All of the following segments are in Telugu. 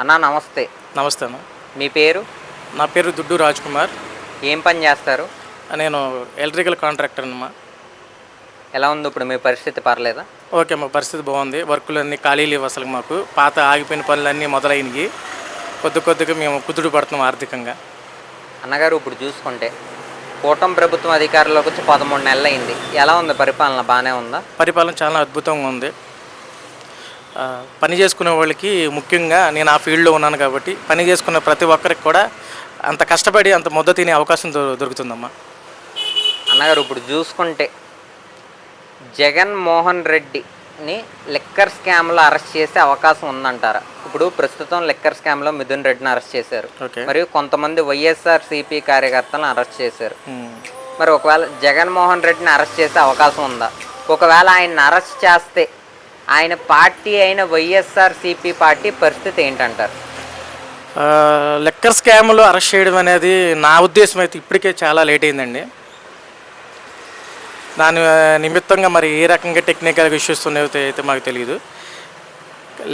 అన్నా నమస్తే. నమస్తే అన్న. మీ పేరు? నా పేరు దుడ్డు రాజ్ కుమార్ ఏం పని చేస్తారు? నేను ఎలక్ట్రికల్ కాంట్రాక్టర్ అమ్మా ఎలా ఉంది ఇప్పుడు మీ పరిస్థితి? పర్లేదా? ఓకే మా పరిస్థితి బాగుంది. వర్కులు అన్నీ ఖాళీ లేవు అసలు మాకు. పాత ఆగిపోయిన పనులన్నీ మొదలైనవి కొద్ది కొద్దిగా మేము కుదుడు పడుతున్నాం ఆర్థికంగా. అన్నగారు ఇప్పుడు చూసుకుంటే కూటమి ప్రభుత్వం అధికారంలోకి వచ్చి పదమూడు నెలలు అయింది ఎలా ఉంది? పరిపాలన బాగానే ఉందా? పరిపాలన చాలా అద్భుతంగా ఉంది. పని చేసుకునే వాళ్ళకి ముఖ్యంగా నేను ఆ ఫీల్డ్లో ఉన్నాను కాబట్టి పని చేసుకున్న ప్రతి ఒక్కరికి కూడా అంత కష్టపడి అంత ముద్ద తినే అవకాశం దొరుకుతుందమ్మా. అన్నగారు ఇప్పుడు చూసుకుంటే జగన్ మోహన్ రెడ్డిని లిక్కర్ స్కామ్లో అరెస్ట్ చేసే అవకాశం ఉందంటారా? ఇప్పుడు ప్రస్తుతం లిక్కర్ స్కామ్లో మిథున్ రెడ్డిని అరెస్ట్ చేశారు. మరియు కొంతమంది వైఎస్ఆర్ సిపి కార్యకర్తలను అరెస్ట్ చేశారు. మరి ఒకవేళ జగన్మోహన్ రెడ్డిని అరెస్ట్ చేసే అవకాశం ఉందా? ఒకవేళ ఆయన్ని అరెస్ట్ చేస్తే ఆయన పార్టీ అయిన వైఎస్ఆర్ సిపి పార్టీ పరిస్థితి ఏంటంటారు? లెక్కర్ స్కామ్లో అరెస్ట్ చేయడం అనేది నా ఉద్దేశం అయితే ఇప్పటికే చాలా లేట్ అయిందండి. దాని నిమిత్తంగా మరి ఏ రకంగా టెక్నికల్ ఇష్యూస్ ఉన్నాయో అయితే మాకు తెలియదు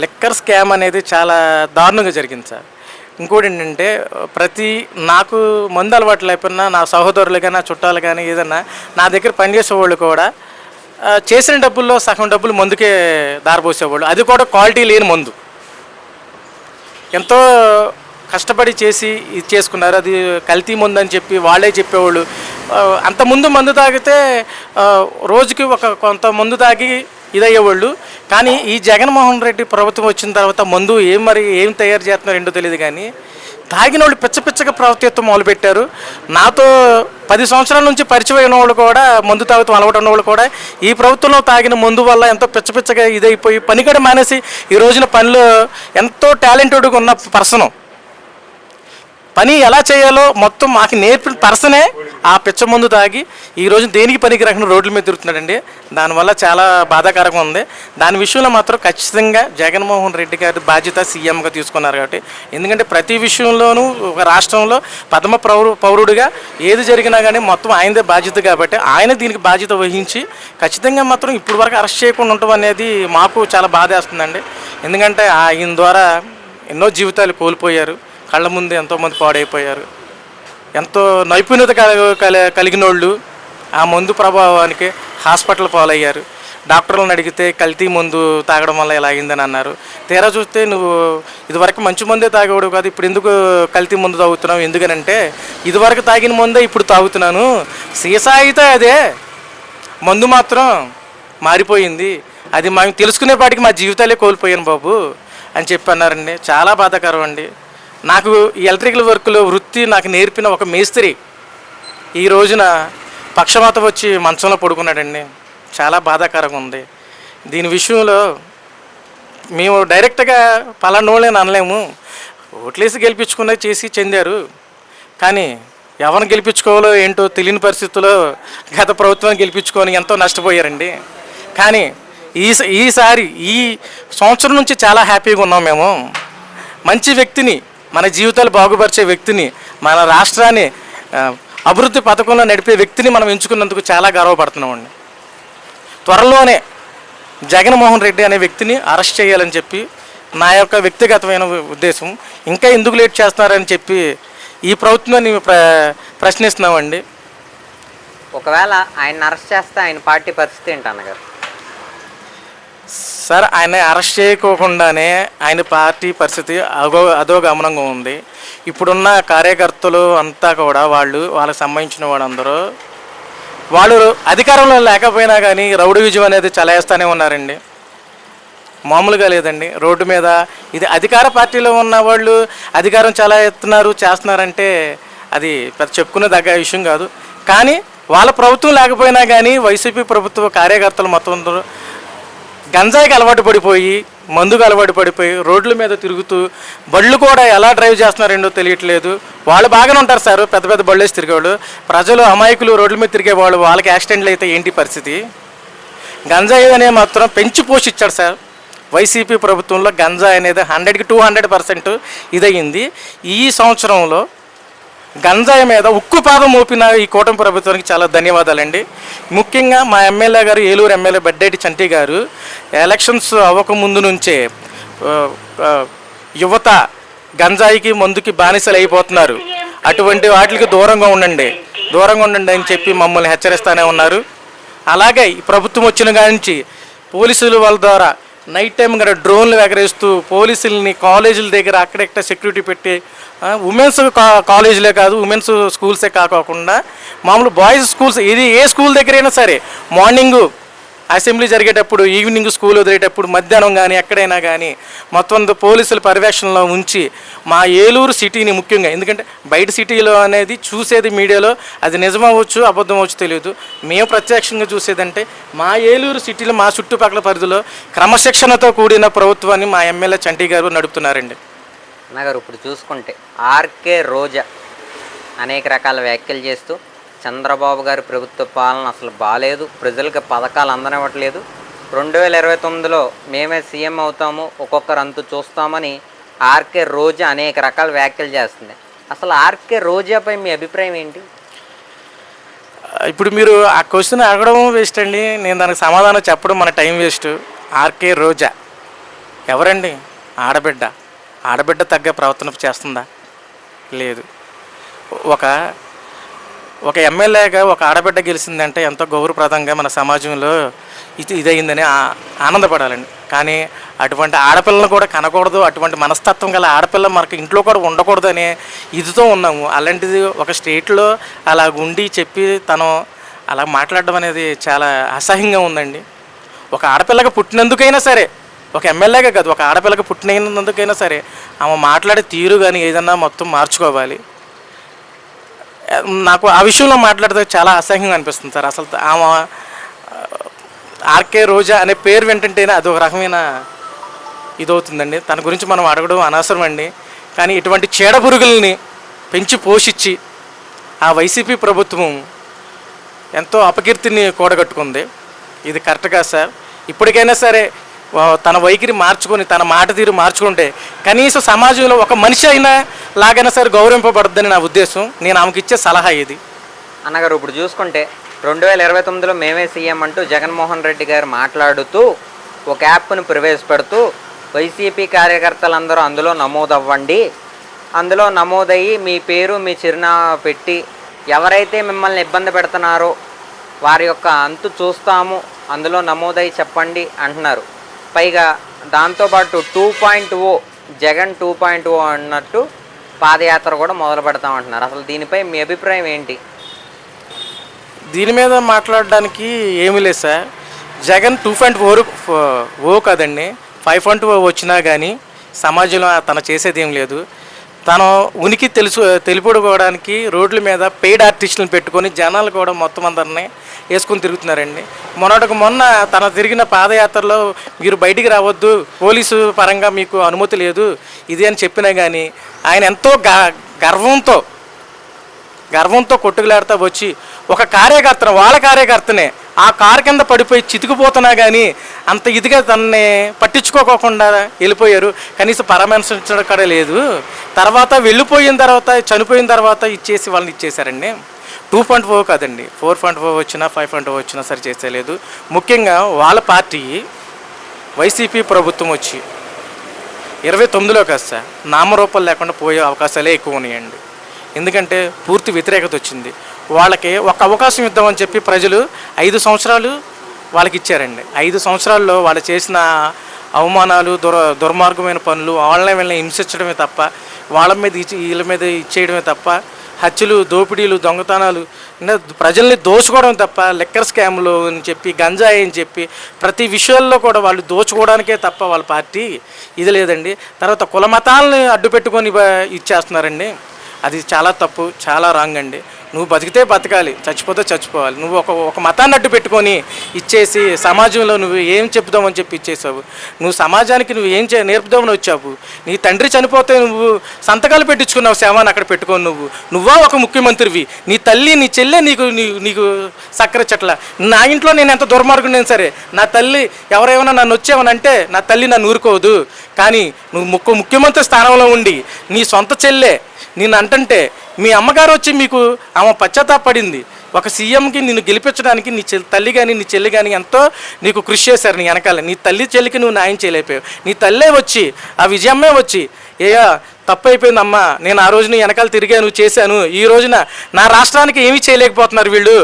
లెక్కర్ స్కామ్ అనేది చాలా దారుణంగా జరిగింది సార్. ఇంకోటి ఏంటంటే ప్రతి నాకు మందు అలవాటు లేకపోయినా నా సహోదరులు కానీ నా చుట్టాలు కానీ ఏదన్నా నా దగ్గర పనిచేసే వాళ్ళు కూడా చేసిన డబ్బుల్లో సగం డబ్బులు మందుకే దారపోసేవాళ్ళు అది కూడా క్వాలిటీ లేని మందు. ఎంతో కష్టపడి చేసి ఇది చేసుకున్నారు. అది కల్తీ మందు అని చెప్పి వాళ్ళే చెప్పేవాళ్ళు. ఆ, అంత ముందు మందు తాగితే రోజుకి ఒక కొంత మందు తాగి ఇదయ్యేవాళ్ళు. కానీ ఈ జగన్మోహన్ రెడ్డి ప్రభుత్వం వచ్చిన తర్వాత మందు ఏం మరి ఏం తయారు చేస్తున్నారు ఏంటో తెలియదు కానీ తాగిన వాళ్ళు పిచ్చ పిచ్చగా ప్రవర్తిత్వం మొదలుపెట్టారు. నాతో పది సంవత్సరాల నుంచి పరిచయం అయిన వాళ్ళు కూడా మందు తాగుతూ అలవాటు ఉన్న వాళ్ళు కూడా ఈ ప్రభుత్వంలో తాగిన మందు వల్ల ఎంతో పిచ్చ పిచ్చగా ఇదైపోయి పనికడ మానేసి ఈ రోజున పనిలో ఎంతో టాలెంటెడ్గా ఉన్న పర్సను. పని ఎలా చేయాలో మొత్తం మాకు నేర్పిన పర్సనే ఆ పిచ్చ ముందు తాగి ఈరోజు దేనికి పనికి రాకుండా రోడ్ల మీద తిరుగుతున్నాడండి. దానివల్ల చాలా బాధాకరంగా ఉంది. దాని విషయంలో మాత్రం ఖచ్చితంగా జగన్మోహన్ రెడ్డి గారి బాధ్యత సీఎంగా తీసుకున్నారు కాబట్టి. ఎందుకంటే ప్రతి విషయంలోనూ ఒక రాష్ట్రంలో పద్మ పౌరు పౌరుడిగా ఏది జరిగినా కానీ మొత్తం ఆయనదే బాధ్యత కాబట్టి ఆయన దీనికి బాధ్యత వహించి ఖచ్చితంగా మాత్రం ఇప్పుడు వరకు అరెస్ట్ చేయకుండా ఉండటం అనేది మాకు చాలా బాధేస్తుందండి. ఎందుకంటే ఆయన ద్వారా ఎన్నో జీవితాలు కోల్పోయారు. కళ్ళ ముందు ఎంతోమంది పాడైపోయారు. ఎంతో నైపుణ్యత కల- కల- కలిగిన వాళ్ళు ఆ మందు ప్రభావానికి హాస్పిటల్ పాలయ్యారు. డాక్టర్లను అడిగితే కల్తీ మందు తాగడం వల్ల ఇలా అయిందని అన్నారు. తీరా చూస్తే నువ్వు ఇదివరకు మంచి మందే తాగేవాడు కాదు ఇప్పుడు ఎందుకు కల్తీ మందు తాగుతున్నావు? ఎందుకనంటే ఇదివరకు తాగిన మందే ఇప్పుడు తాగుతున్నాను. సీసా అయితే అదే. మందు మాత్రం మారిపోయింది. అది మేము తెలుసుకునేపాటికి మా జీవితాలే కోల్పోయాను బాబు అని చెప్పి అన్నారండి. చాలా బాధాకరం అండి. నాకు ఈ ఎలక్ట్రికల్ వర్క్లో వృత్తి నాకు నేర్పిన ఒక మేస్త్రి ఈ రోజున పక్షవాత వచ్చి మంచంలో పడుకున్నాడండి. చాలా బాధాకరంగా ఉంది. దీని విషయంలో మేము డైరెక్ట్గా పలానోళ్ళని అనలేము. ఓట్లేసి గెలిపించుకునే చేసి చెందారు. కానీ ఎవరిని గెలిపించుకోవాలో ఏంటో తెలియని పరిస్థితుల్లో గత ప్రభుత్వాన్ని గెలిపించుకొని ఎంతో నష్టపోయారండి. కానీ ఈ ఈసారి ఈ సంవత్సరం నుంచి చాలా హ్యాపీగా ఉన్నాం మేము. మంచి వ్యక్తిని మన జీవితాలు బాగుపరిచే వ్యక్తిని మన రాష్ట్రాన్ని అభివృద్ధి పథకంలో నడిపే వ్యక్తిని మనం ఎంచుకున్నందుకు చాలా గర్వపడుతున్నామండి. త్వరలోనే జగన్మోహన్ రెడ్డి అనే వ్యక్తిని అరెస్ట్ చేయాలని చెప్పి నా యొక్క వ్యక్తిగతమైన ఉద్దేశం ఇంకా ఎందుకు లేట్ చేస్తున్నారని చెప్పి ఈ ప్రభుత్వాన్ని ప్ర ప్రశ్నిస్తున్నామండి. ఒకవేళ ఆయన అరెస్ట్ చేస్తే ఆయన పార్టీ పరిస్థితి ఏంటి అన్నగారు? సార్ ఆయన అరెస్ట్ చేయకోకుండానే ఆయన పార్టీ పరిస్థితి అగో అదో గమనంగా ఉంది. ఇప్పుడున్న కార్యకర్తలు అంతా కూడా వాళ్ళు వాళ్ళకి సంబంధించిన వాళ్ళందరూ వాళ్ళు అధికారంలో లేకపోయినా కానీ రౌడీ విజయం అనేది చలాయిస్తూనే ఉన్నారండి. మామూలుగా లేదండి. రోడ్డు మీద ఇది అధికార పార్టీలో ఉన్న వాళ్ళు అధికారం చలాయిస్తున్నారు చేస్తున్నారంటే అది పెద్ద చెప్పుకునే దగ్గ విషయం కాదు. కానీ వాళ్ళ ప్రభుత్వం లేకపోయినా కానీ వైసీపీ ప్రభుత్వ కార్యకర్తలు మొత్తం అందరూ గంజాయికి అలవాటు పడిపోయి మందుకు అలవాటు పడిపోయి రోడ్ల మీద తిరుగుతూ బళ్ళు కూడా ఎలా డ్రైవ్ చేస్తున్నారేంటో తెలియట్లేదు. వాళ్ళు బాగానే ఉంటారు సార్ పెద్ద పెద్ద బళ్ళు వేసి తిరిగేవాళ్ళు. ప్రజలు అమాయకులు రోడ్ల మీద తిరిగేవాళ్ళు వాళ్ళకి యాక్సిడెంట్లు అయితే ఏంటి పరిస్థితి? గంజాయి అనే మాత్రం పెంచి పోషించాడు సార్. వైసీపీ ప్రభుత్వంలో గంజాయి అనేది హండ్రెడ్కి టూ హండ్రెడ్ పర్సెంట్ ఇదయ్యింది ఈ సంవత్సరంలో గంజాయి మీద ఉక్కుపాదం మోపిన ఈ కూటమి ప్రభుత్వానికి చాలా ధన్యవాదాలండి. ముఖ్యంగా మా ఎమ్మెల్యే గారు ఏలూరు ఎమ్మెల్యే బడ్డేటి చంటి గారు ఎలక్షన్స్ అవ్వక ముందు నుంచే యువత గంజాయికి మందుకి బానిసలు అయిపోతున్నారు. అటువంటి వాటికి దూరంగా ఉండండి. దూరంగా ఉండండి అని చెప్పి మమ్మల్ని హెచ్చరిస్తూనే ఉన్నారు. అలాగే ప్రభుత్వం వచ్చిన కాడి నుంచి పోలీసుల వాళ్ళ ద్వారా నైట్ టైం కూడా డ్రోన్లు ఎగరేస్తూ పోలీసుల్ని కాలేజీల దగ్గర అక్కడెక్కడ సెక్యూరిటీ పెట్టి ఉమెన్స్ కా- కాలేజీలే కాదు ఉమెన్స్ స్కూల్సే కాకోకుండా మామూలు బాయ్స్ స్కూల్స్ ఇది ఏ స్కూల్ దగ్గరైనా సరే మార్నింగ్ అసెంబ్లీ జరిగేటప్పుడు ఈవినింగ్ స్కూల్ వదిలేటప్పుడు మధ్యాహ్నం కానీ ఎక్కడైనా కానీ మొత్తం పోలీసుల పర్యవేక్షణలో ఉంచి మా ఏలూరు సిటీని ముఖ్యంగా ఎందుకంటే బయట సిటీలో అనేది చూసేది మీడియాలో అది నిజమవచ్చు అబద్ధం అవచ్చు తెలియదు. మేము ప్రత్యక్షంగా చూసేదంటే మా ఏలూరు సిటీలో మా చుట్టుపక్కల పరిధిలో క్రమశిక్షణతో కూడిన ప్రభుత్వాన్ని మా ఎమ్మెల్యే చంటి గారు నడుపుతున్నారండి. అన్నగారు ఇప్పుడు చూసుకుంటే ఆర్కే రోజా అనేక రకాల వ్యాఖ్యలు చేస్తూ చంద్రబాబు గారి ప్రభుత్వ పాలన అసలు బాగాలేదు ప్రజలకు పథకాలు అందనివ్వట్లేదు. రెండు వేల ఇరవై తొమ్మిదిలో మేమే సీఎం అవుతాము ఒక్కొక్కరు అంతు చూస్తామని ఆర్కే రోజా అనేక రకాల వ్యాఖ్యలు చేస్తుంది. అసలు ఆర్కే రోజాపై మీ అభిప్రాయం ఏంటి? ఇప్పుడు మీరు ఆ క్వశ్చన్ అడగడం వేస్ట్ అండి. నేను దానికి సమాధానం చెప్పడం మన టైం వేస్ట్. ఆర్కే రోజా. ఎవరండి? ఆడబిడ్డ. ఆడబిడ్డ తగ్గ ప్రవర్తన చేస్తుందా? లేదు. ఒక ఒక ఎమ్మెల్యేగా ఒక ఆడబిడ్డ గెలిచిందంటే ఎంతో గౌరవప్రదంగా మన సమాజంలో ఇది ఇదయిందని ఆనందపడాలండి. కానీ అటువంటి ఆడపిల్లను కూడా కనకూడదు. అటువంటి మనస్తత్వం గల ఆడపిల్ల మనకి ఇంట్లో కూడా ఉండకూడదు అనే ఇదితో ఉన్నాము. అలాంటిది ఒక స్టేట్లో అలా ఉండి చెప్పి తను అలా మాట్లాడడం అనేది చాలా అసహ్యంగా ఉందండి. ఒక ఆడపిల్లగా పుట్టినందుకైనా సరే ఒక ఎమ్మెల్యేగా కాదు ఒక ఆడపిల్లగా పుట్టినందుకైనా సరే ఆమె మాట్లాడే తీరు కానీ ఏదన్నా మొత్తం మార్చుకోవాలి. నాకు ఆ విషయంలో మాట్లాడితే చాలా అసహ్యంగా అనిపిస్తుంది సార్. అసలు ఆమె ఆర్కే రోజా అనే పేరు వింటుంటేనే అది ఒక రకమైన ఇదవుతుందండి. తన గురించి మనం అడగడం అనవసరం అండి. కానీ ఇటువంటి చీడ పురుగుల్ని పెంచి పోషించి ఆ వైసీపీ ప్రభుత్వం ఎంతో అపకీర్తిని కూడగట్టుకుంది. ఇది కరెక్ట్ కాదు సార్. ఇప్పటికైనా సరే తన వైఖరి మార్చుకొని తన మాట తీరు మార్చుకుంటే కనీసం సమాజంలో ఒక మనిషి అయినా లాగైనా సరే గౌరవింపబడద్దని నా ఉద్దేశం. నేను ఆమెకి ఇచ్చే సలహా ఇది అన్నగారు ఇప్పుడు చూసుకుంటే రెండు వేల ఇరవై తొమ్మిదిలో మేమే సీఎం అంటూ జగన్మోహన్ రెడ్డి గారు మాట్లాడుతూ ఒక యాప్ను ప్రవేశపెడుతూ వైసీపీ కార్యకర్తలందరూ అందులో నమోదవ్వండి. అందులో నమోదయ్యి మీ పేరు మీ చిరునామా పెట్టి ఎవరైతే మిమ్మల్ని ఇబ్బంది పెడుతున్నారో వారి యొక్క అంతు చూస్తాము. అందులో నమోదై చెప్పండి అంటున్నారు. పైగా దాంతోపాటు two point O Jagan two point O అన్నట్టు పాదయాత్ర కూడా మొదలు పెడతామంటున్నారు అసలు దీనిపై మీ అభిప్రాయం ఏంటి? దీని మీద మాట్లాడడానికి ఏమీ లేదు sir. Jagan two point four O కదండి. ఫైవ్ పాయింట్ ఓ వచ్చినా కానీ సమాజంలో తను చేసేది ఏం లేదు. తను ఉనికి తెలుసు తెలిపడుకోవడానికి రోడ్ల మీద పెయిడ్ ఆర్టిస్టులను పెట్టుకొని జనాలు కూడా మొత్తం అందరినీ వేసుకొని తిరుగుతున్నారండి. మొన్నటికి మొన్న తన తిరిగిన పాదయాత్రలో మీరు బయటికి రావద్దు పోలీసు పరంగా మీకు అనుమతి లేదు ఇది అని చెప్పినా కానీ ఆయన ఎంతో గ- గర్వంతో గర్వంతో కొట్టుకులాడుతూ వచ్చి ఒక కార్యకర్తను వాళ్ళ కార్యకర్తనే ఆ కారు కింద పడిపోయి చితికిపోతున్నా కానీ అంత ఇదిగా తనని పట్టించుకోకుండా వెళ్ళిపోయారు. కనీసం పరామర్శించడం కూడా లేదు. తర్వాత వెళ్ళిపోయిన తర్వాత చనిపోయిన తర్వాత ఇచ్చేసి వాళ్ళని ఇచ్చేశారండి. టూ పాయింట్ ఫోర్ కాదండి. ఫోర్ పాయింట్ ఫోర్ వచ్చినా ఫైవ్ పాయింట్ ఫోర్ వచ్చినా సరే చేసేయలేదు ముఖ్యంగా వాళ్ళ పార్టీ వైసీపీ ప్రభుత్వం వచ్చి ఇరవై తొమ్మిదిలో కాదు సార్ నామరూపాలు లేకుండా పోయే అవకాశాలే ఎక్కువ ఉన్నాయండి. ఎందుకంటే పూర్తి వ్యతిరేకత వచ్చింది. వాళ్ళకి ఒక అవకాశం ఇద్దామని చెప్పి ప్రజలు ఐదు సంవత్సరాలు వాళ్ళకి ఇచ్చారండి. ఐదు సంవత్సరాల్లో వాళ్ళు చేసిన అవమానాలు దుర దుర్మార్గమైన పనులు వాళ్ళని వీళ్ళని హింసించడమే తప్ప వాళ్ళ మీద ఇచ్చి వీళ్ళ మీద ఇచ్చేయడమే తప్ప హత్యలు దోపిడీలు దొంగతనాలు ప్రజల్ని దోచుకోవడం తప్ప లెక్కర్ స్కామ్లు అని చెప్పి గంజాయి అని చెప్పి ప్రతి విషయాల్లో కూడా వాళ్ళు దోచుకోవడానికే తప్ప వాళ్ళ పార్టీ ఇది లేదండి. తర్వాత కుల మతాలని అడ్డు పెట్టుకొని ఇచ్చేస్తున్నారండి. అది చాలా తప్పు చాలా రాంగ్ అండి. నువ్వు బతికితే బతకాలి చచ్చిపోతే చచ్చిపోవాలి. నువ్వు ఒక ఒక మతాన్ని అడ్డు పెట్టుకొని ఇచ్చేసి సమాజంలో నువ్వు ఏం చెప్దామని చెప్పి ఇచ్చేసావు. నువ్వు సమాజానికి నువ్వు ఏం చే నేర్పుదామని వచ్చావు. నీ తండ్రి చనిపోతే నువ్వు సంతకాలు పెట్టించుకున్నావు సేవాన్ని అక్కడ పెట్టుకొని నువ్వు. నువ్వా ఒక ముఖ్యమంత్రివి. నీ తల్లి నీ చెల్లె నీకు నీ- నీకు సక్కర చెట్ల. నా ఇంట్లో నేను ఎంత దుర్మార్గుడైనా సరే నా తల్లి ఎవరేమైనా నన్ను వచ్చేవనంటే నా తల్లి నన్ను ఊరుకోదు. కానీ నువ్వు ముఖ్య ముఖ్యమంత్రి స్థానంలో ఉండి నీ సొంత చెల్లె నేను అంటంటే మీ అమ్మగారు వచ్చి మీకు ఆమె పశ్చాత్తాపడింది. ఒక సీఎంకి నిన్ను గెలిపించడానికి నీ చెల్లి తల్లి కానీ నీ చెల్లి కానీ ఎంతో నీకు కృషి చేశారు నీ వెనకాల. నీ తల్లి చెల్లికి నువ్వు న్యాయం చేయలేకపోయావు. నీ తల్లే వచ్చి ఆ విజయమ్మే వచ్చి ఏయా తప్పు అయిపోయిందమ్మా నేను ఆ రోజున వెనకాల తిరిగాను చేశాను. ఈ రోజున నా రాష్ట్రానికి ఏమీ చేయలేకపోతున్నారు వీళ్ళు.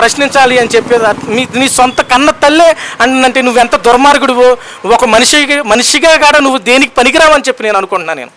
ప్రశ్నించాలి అని చెప్పేది మీ నీ సొంత కన్న తల్లే అంటే నువ్వెంత దుర్మార్గుడువో. ఒక మనిషి మనిషిగా కాడ నువ్వు దేనికి పనికిరావని చెప్పి నేను అనుకుంటున్నాను నేను.